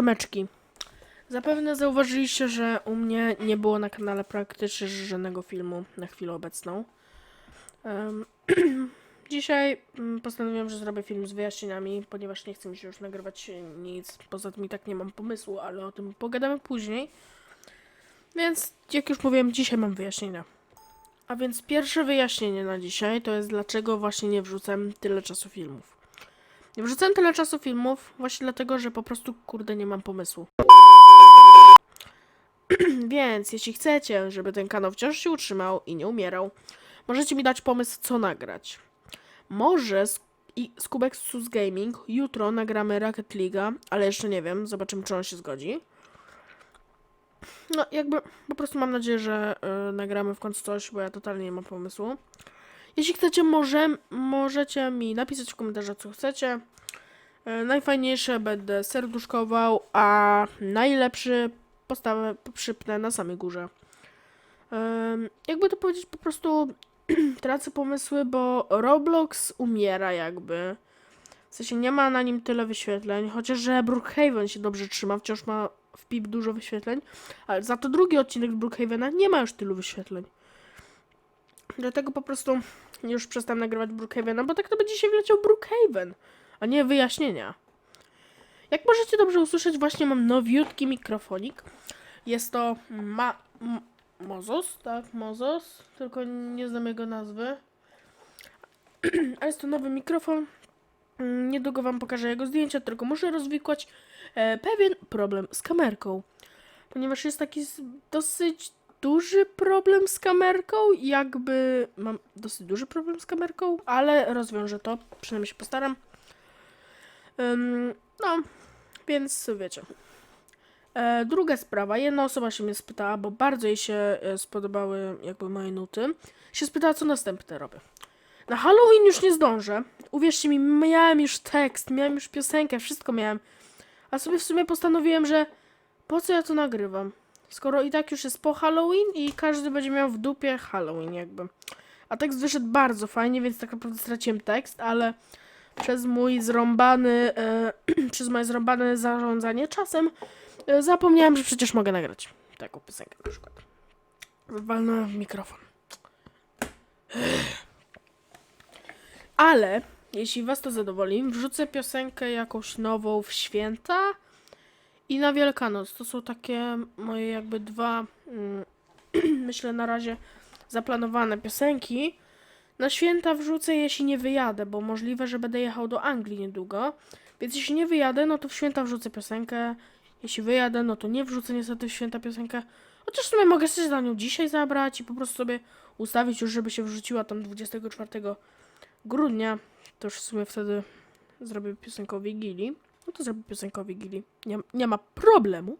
Siemaneczki. Zapewne zauważyliście, że u mnie nie było na kanale praktycznie żadnego filmu na chwilę obecną. Em, Dzisiaj mm, postanowiłem, że zrobię film z wyjaśnieniami, ponieważ nie chcę mi się już nagrywać nic. Poza tym i tak nie mam pomysłu, ale o tym pogadamy później. Więc, jak już mówiłem, dzisiaj mam wyjaśnienia. A więc pierwsze wyjaśnienie na dzisiaj to jest dlaczego właśnie nie wrzucam tyle czasu filmów. Nie wrzucam tyle czasu filmów właśnie dlatego, że po prostu kurde nie mam pomysłu. Więc jeśli chcecie, żeby ten kanał wciąż się utrzymał i nie umierał, możecie mi dać pomysł, co nagrać. Może z, i z Kubexus Gaming jutro nagramy Rocket League'a, ale jeszcze nie wiem, zobaczymy, czy on się zgodzi. No, jakby po prostu mam nadzieję, że y, nagramy w końcu coś, bo ja totalnie nie mam pomysłu. Jeśli chcecie, może, możecie mi napisać w komentarzach, co chcecie. E, Najfajniejsze będę serduszkował, a najlepszy postawę przypnę na samej górze. Jakby to powiedzieć, po prostu tracę pomysły, bo Roblox umiera jakby. W sensie nie ma na nim tyle wyświetleń, chociaż że Brookhaven się dobrze trzyma, wciąż ma w PIP dużo wyświetleń, ale za to drugi odcinek Brookhavena nie ma już tylu wyświetleń. Dlatego po prostu już przestałem nagrywać Brookhavena, bo tak to by dzisiaj wleciał Brookhaven, a nie wyjaśnienia. Jak możecie dobrze usłyszeć, właśnie mam nowiutki mikrofonik. Jest to ma... Mozos, tak, Mozos, tylko nie znam jego nazwy. A jest to nowy mikrofon. Mm, Niedługo wam pokażę jego zdjęcia, tylko muszę rozwikłać e, pewien problem z kamerką. Ponieważ jest taki dosyć duży problem z kamerką, jakby mam dosyć duży problem z kamerką, ale rozwiążę to, przynajmniej się postaram. Ym, no, więc wiecie. E, druga sprawa, jedna osoba się mnie spytała, bo bardzo jej się e, spodobały jakby moje nuty, się spytała, co następne robię. Na Halloween już nie zdążę. Uwierzcie mi, miałem już tekst, miałem już piosenkę, wszystko miałem. A sobie w sumie postanowiłem, że po co ja to nagrywam? Skoro i tak już jest po Halloween i każdy będzie miał w dupie Halloween jakby. A tekst wyszedł bardzo fajnie, więc tak naprawdę straciłem tekst, ale przez mój zrąbany, e, przez moje zrąbane zarządzanie czasem e, zapomniałem, że przecież mogę nagrać taką piosenkę na przykład. Walnąłem w mikrofon. Ale jeśli was to zadowoli, wrzucę piosenkę jakąś nową w święta i na Wielkanoc. To są takie moje jakby dwa, mm, myślę na razie, zaplanowane piosenki. Na święta wrzucę, jeśli nie wyjadę, bo możliwe, że będę jechał do Anglii niedługo. Więc jeśli nie wyjadę, no to w święta wrzucę piosenkę. Jeśli wyjadę, no to nie wrzucę niestety w święta piosenkę. Chociaż w sumie mogę się za nią dzisiaj zabrać i po prostu sobie ustawić już, żeby się wrzuciła tam 24 grudnia. To już w sumie wtedy zrobię piosenkę o Wigilii. No to zrobię piosenkę o Wigilii. Nie, nie ma problemu.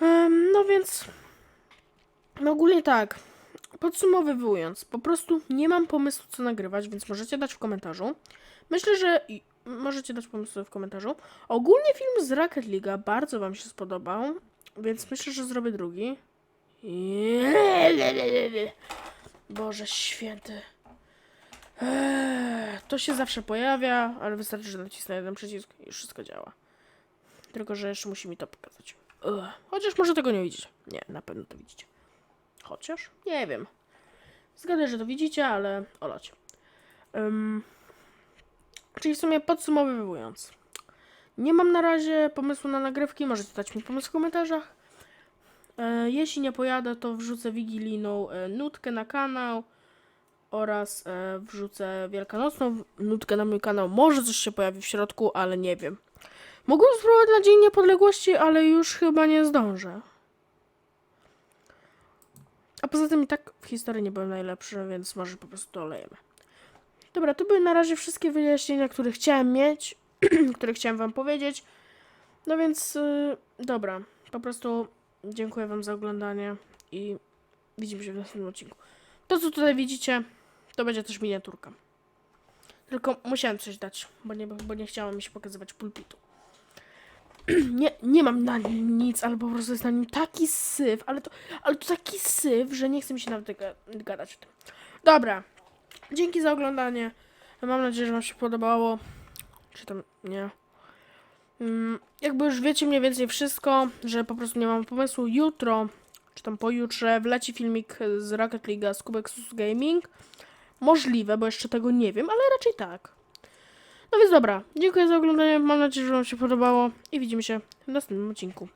Em, no więc... No ogólnie tak. Podsumowując, po prostu nie mam pomysłu, co nagrywać, więc możecie dać w komentarzu. Myślę, że możecie dać pomysły w komentarzu. Ogólnie film z Rocket League bardzo Wam się spodobał, więc myślę, że zrobię drugi. Boże święty. Eee, To się zawsze pojawia, ale wystarczy, że nacisnę jeden przycisk i wszystko działa. Tylko, że jeszcze musi mi to pokazać. Chociaż może tego nie widzicie. Nie, na pewno to widzicie. Chociaż? Nie wiem. Zgadę, że to widzicie, ale olać. Ym, czyli w sumie podsumowując. Nie mam na razie pomysłu na nagrywki, możecie dać mi pomysł w komentarzach. E, jeśli nie pojadę, to wrzucę wigilijną e, nutkę na kanał oraz e, wrzucę wielkanocną nutkę na mój kanał. Może coś się pojawi w środku, ale nie wiem. Mogłem spróbować na Dzień Niepodległości, ale już chyba nie zdążę. A poza tym i tak w historii nie byłem najlepszy, więc może po prostu to olejemy. Dobra, to były na razie wszystkie wyjaśnienia, które chciałem mieć, które chciałem wam powiedzieć. No więc, yy, dobra, po prostu dziękuję wam za oglądanie i widzimy się w następnym odcinku. To, co tutaj widzicie, to będzie też miniaturka. Tylko musiałem coś dać, bo nie, bo nie chciało mi się pokazywać pulpitu. Nie, nie mam na nim nic, albo po prostu jest na nim taki syf, ale to, ale to taki syf, że nie chce mi się nawet ga- gadać o tym. Dobra, dzięki za oglądanie. Mam nadzieję, że wam się podobało. Czy tam nie. Mm, jakby już wiecie mniej więcej wszystko, że po prostu nie mam pomysłu. Jutro, czy tam pojutrze, wleci filmik z Rocket League z Kubexus Gaming. Możliwe, bo jeszcze tego nie wiem, ale raczej tak. No więc dobra, dziękuję za oglądanie. Mam nadzieję, że Wam się podobało i widzimy się w następnym odcinku.